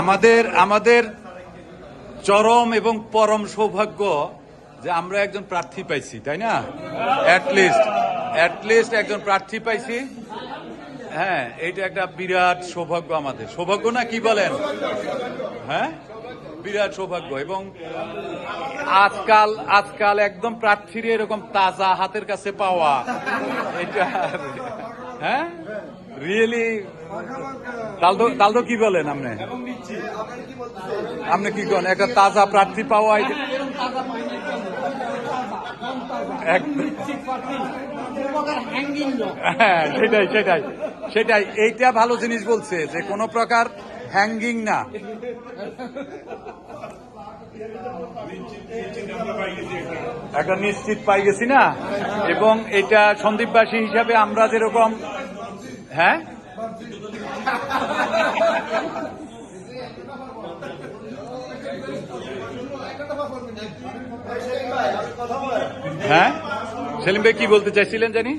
আমাদের আমাদের চরম এবং পরম সৌভাগ্য যে আমরা একজন প্রার্থী পাইছি, তাই না? অ্যাটলিস্ট অ্যাটলিস্ট একজন প্রার্থী পাইছি। হ্যাঁ এটা একটা বিরাট সৌভাগ্য আমাদের। সৌভাগ্য না কি বলেন? হ্যাঁ? বিরাট সৌভাগ্য। এবং আজকাল আজকাল একদম প্রার্থীর এরকম তাজা হাতের কাছে পাওয়া, এটা হ্যাঁ? রিয়েলি তালদো তালদো কি বলেন আপনি? আপনি কি করেন একটা তাজা প্রার্থী পাওয়া হ্যাঁ সেটাই সেটাই সেটাই। এইটা ভালো জিনিস বলছে যে কোনো প্রকার হ্যাঙ্গিং না। একটা নিশ্চিত পাই গেছি না? এবং এটা সন্দীপবাসী হিসাবে আমরা যেরকম হ্যাঁ? হ্যাঁ? সেলিম ভাই কি বলতে চাইছিলেন জানি?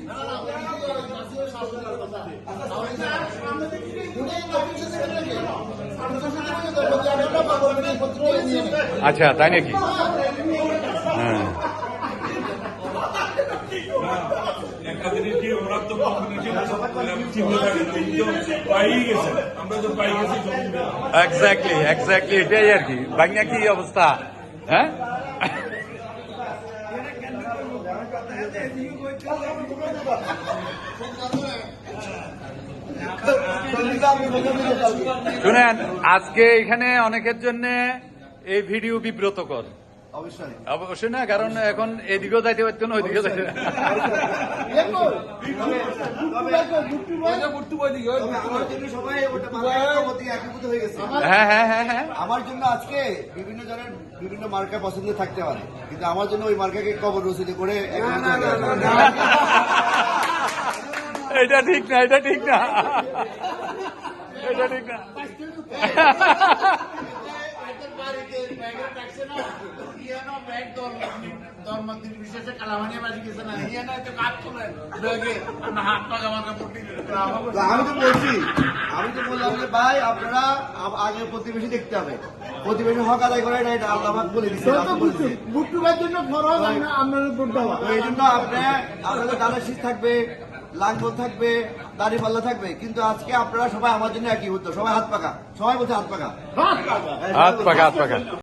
আচ্ছা তাই নাকি হ্যাঁ একটা জিনিস কি ওরা তো কম্বিনেশন চিন্তা থাকে কিন্তু পাই গেছে আমরা তো পাই গেছি জমি এক্স্যাক্টলি এক্স্যাক্টলি এটাই আর কি বাংলা কি অবস্থা হ্যাঁ শুনেন আজকে এখানে অনেকের জন্য এই ভিডিও বিব্রতকর। অবশ্যই। অবশ্যই না কারণ এখন এদিকেও যাইতে পারতো না ওইদিকেও যাইতে হয়ে গেছে হ্যাঁ হ্যাঁ হ্যাঁ। আমার জন্য আজকে বিভিন্ন জনের বিভিন্ন মার্কা পছন্দ থাকতে পারে। কিন্তু আমার জন্য ওই মার্কাকে কবর রসিদ করে। এটা ঠিক না এটা ঠিক না। এটা ঠিক না। তো আমি তো বলছি আমি তো বললাম যে ভাই আপনারা আগে প্রতিবেশী দেখতে হবে। প্রতিবেশী হক আদায় করে না এটা আল্লাহ বলে দিচ্ছে আপনি বলেছেন। বুট্টুবার জন্য ফরজ আপনাদের ভোট এই জন্য আপনি আপনাদের গানের শীত থাকবে লাঙ্গল থাকবে, দাড়ি পাল্লা থাকবে, কিন্তু আজকে আপনারা সবাই আমার জন্য একই হতো সবাই হাত পাকা। সবাই বলছে হাত পাকা। হাত পাকা হাত পাকা।